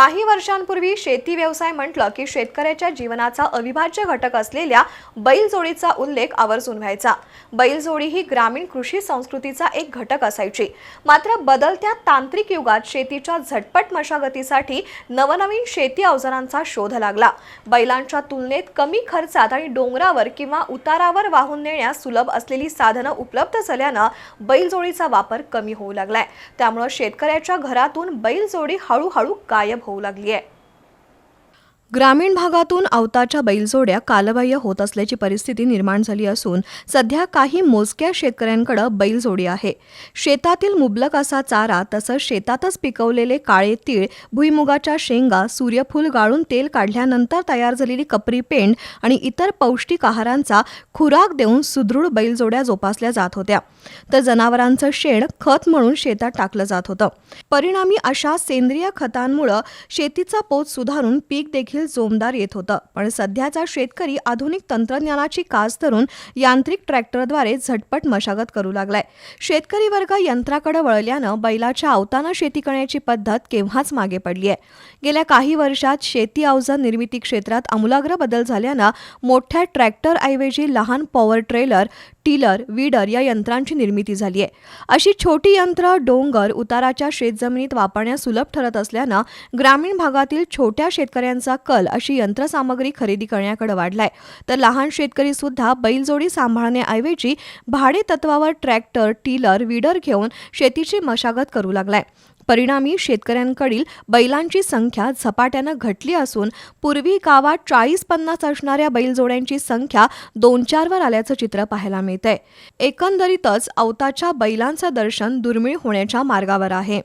काही वर्षांपूर्वी शेती व्यवसाय म्हटलं की शेतकऱ्याच्या जीवनाचा अविभाज्य घटक असलेल्या बैलजोडीचा उल्लेख आवर्जून व्हायचा. बैलजोडी ही ग्रामीण कृषी संस्कृतीचा एक घटक असायची. मात्र बदलत्या तांत्रिक युगात शेतीच्या झटपट मशागतीसाठी नवनवीन शेती अवजारांचा शोध लागला. बैलांच्या तुलनेत कमी खर्चात आणि डोंगरावर किंवा उतारावर वाहून नेण्यास सुलभ असलेली साधनं उपलब्ध झाल्यानं बैलजोडीचा वापर कमी होऊ लागलाय. त्यामुळं शेतकऱ्याच्या घरातून बैलजोडी हळूहळू गायब होऊ लागली आहे. ग्रामीण भागातून अवताच्या बैलजोड्या कालबाह्य होत असल्याची परिस्थिती निर्माण झाली असून सध्या काही मोजक्या शेतकऱ्यांकडे बैलजोडी आहे. शेतातील मुबलक असा चारा तसंच शेतातच पिकवलेले काळे तीळ भुईमुगाच्या शेंगा सूर्यफूल गाळून तेल काढल्यानंतर तयार झालेली कपरी पेंड आणि इतर पौष्टिक आहारांचा खुराक देऊन सुदृढ बैलजोड्या जोपासल्या जात होत्या. तर जनावरांचं शेण खत म्हणून शेतात टाकलं जात होतं. परिणामी अशा सेंद्रिय खतांमुळं शेतीचा पोत सुधारून पीक देखील जोमदार येत होतं. पण सध्याचा शेतकरी आधुनिक तंत्रज्ञानाची कास धरून यांत्रिक ट्रॅक्टरद्वारे झटपट मशागत करू लागलाय. शेतकरी वर्ग यंत्राकडे वळल्यानं बैलाच्या अवतानं शेती करण्याची पद्धत केव्हाच मागे पडली आहे. गेल्या काही वर्षात शेती अवजार निर्मिती क्षेत्रात आमूलाग्र बदल झाल्यानं मोठ्या ट्रॅक्टरऐवजी लहान पॉवर ट्रेलर टिलर वीडर या यंत्रांची निर्मिती झाली आहे अशी छोटी यंत्र डोंगर उताराच्या शेतजमिनीत वापरण्यास सुलभ ठरत असल्यानं ग्रामीण भागातील छोट्या शेतकऱ्यांचा कल अशी यंत्रसामग्री खरेदी करण्याकडे वाढलाय. तर लहान शेतकरी सुद्धा बैलजोडी सांभाळण्याऐवजी भाडे तत्वावर ट्रॅक्टर टिलर वीडर घेऊन शेतीची मशागत करू लागलाय. परिणामी शेतकऱ्यांकडील बैलांची संख्या झपाट्यानं घटली असून पूर्वी गावात चाळीस पन्नास असणाऱ्या बैलजोड्यांची संख्या दोन चारवर आल्याचं चित्र पाहायला मिळतंय. एकंदरीतच अवताच्या बैलांचं दर्शन दुर्मिळ होण्याच्या मार्गावर आहे.